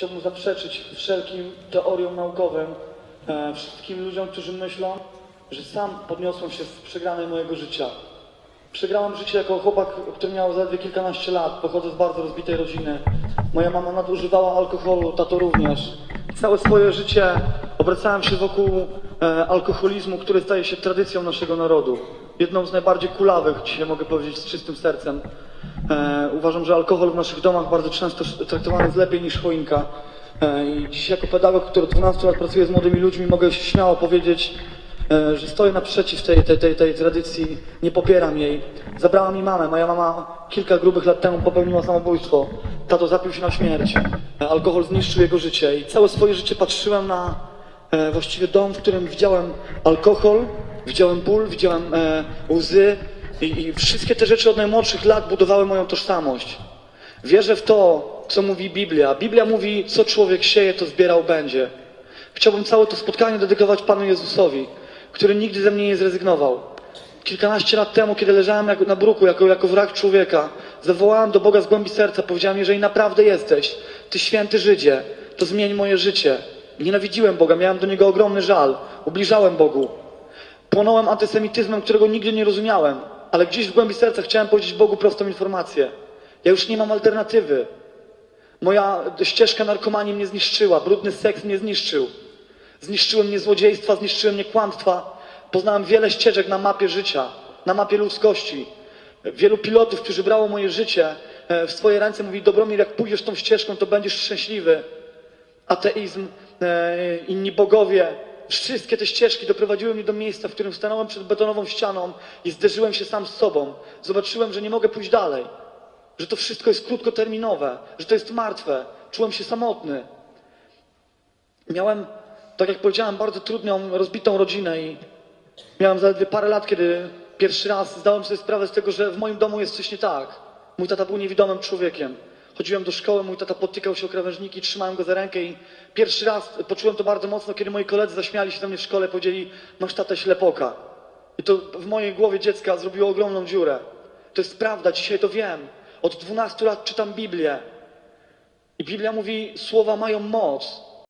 chciałbym zaprzeczyć wszelkim teoriom naukowym, e, wszystkim ludziom, którzy myślą, że sam podniosłem się z przegranej mojego życia. Przegrałem życie jako chłopak, który miał zaledwie kilkanaście lat. Pochodzę z bardzo rozbitej rodziny. Moja mama nadużywała alkoholu, tato również. Całe swoje życie obracałem się wokół e, alkoholizmu, który staje się tradycją naszego narodu. Jedną z najbardziej kulawych, dzisiaj mogę powiedzieć z czystym sercem. E, uważam, że alkohol w naszych domach bardzo często traktowany jest lepiej niż choinka. E, I dziś jako pedagog, który od 12 lat pracuje z młodymi ludźmi, mogę śmiało powiedzieć, e, że stoję naprzeciw tej, tej, tej, tej tradycji, nie popieram jej. Zabrała mi mamę. Moja mama kilka grubych lat temu popełniła samobójstwo. Tato zapił się na śmierć. E, Alkohol zniszczył jego życie i całe swoje życie patrzyłem na e, właściwie dom, w którym widziałem alkohol, widziałem ból, widziałem e, łzy i, i wszystkie te rzeczy od najmłodszych lat budowały moją tożsamość. Wierzę w to, co mówi Biblia. Biblia mówi, co człowiek sieje, to zbierał będzie. Chciałbym całe to spotkanie dedykować Panu Jezusowi, który nigdy ze mnie nie zrezygnował. Kilkanaście lat temu, kiedy leżałem jak, na bruku jako, jako wrak człowieka, zawołałem do Boga z głębi serca, powiedziałem, jeżeli naprawdę jesteś, Ty święty Żydzie, to zmień moje życie. Nienawidziłem Boga, miałem do Niego ogromny żal, ubliżałem Bogu. Płonąłem antysemityzmem, którego nigdy nie rozumiałem, ale gdzieś w głębi serca chciałem powiedzieć Bogu prostą informację. Ja już nie mam alternatywy. Moja ścieżka narkomanii mnie zniszczyła, brudny seks mnie zniszczył. Zniszczyły mnie złodziejstwa, zniszczyły mnie kłamstwa. Poznałem wiele ścieżek na mapie życia, na mapie ludzkości. Wielu pilotów, którzy brało moje życie e, w swoje ręce, mówi Dobromir, jak pójdziesz tą ścieżką, to będziesz szczęśliwy. Ateizm, e, inni bogowie, wszystkie te ścieżki doprowadziły mnie do miejsca, w którym stanąłem przed betonową ścianą i zderzyłem się sam z sobą. Zobaczyłem, że nie mogę pójść dalej że to wszystko jest krótkoterminowe, że to jest martwe. Czułem się samotny. Miałem, tak jak powiedziałem, bardzo trudną, rozbitą rodzinę i miałem zaledwie parę lat, kiedy pierwszy raz zdałem sobie sprawę z tego, że w moim domu jest coś nie tak. Mój tata był niewidomym człowiekiem. Chodziłem do szkoły, mój tata potykał się o krawężniki, trzymałem go za rękę i pierwszy raz poczułem to bardzo mocno, kiedy moi koledzy zaśmiali się ze mnie w szkole, powiedzieli, masz tatę ślepoka. I to w mojej głowie dziecka zrobiło ogromną dziurę. To jest prawda, dzisiaj to wiem. Od 12 lat czytam Biblię. I Biblia mówi, słowa mają moc.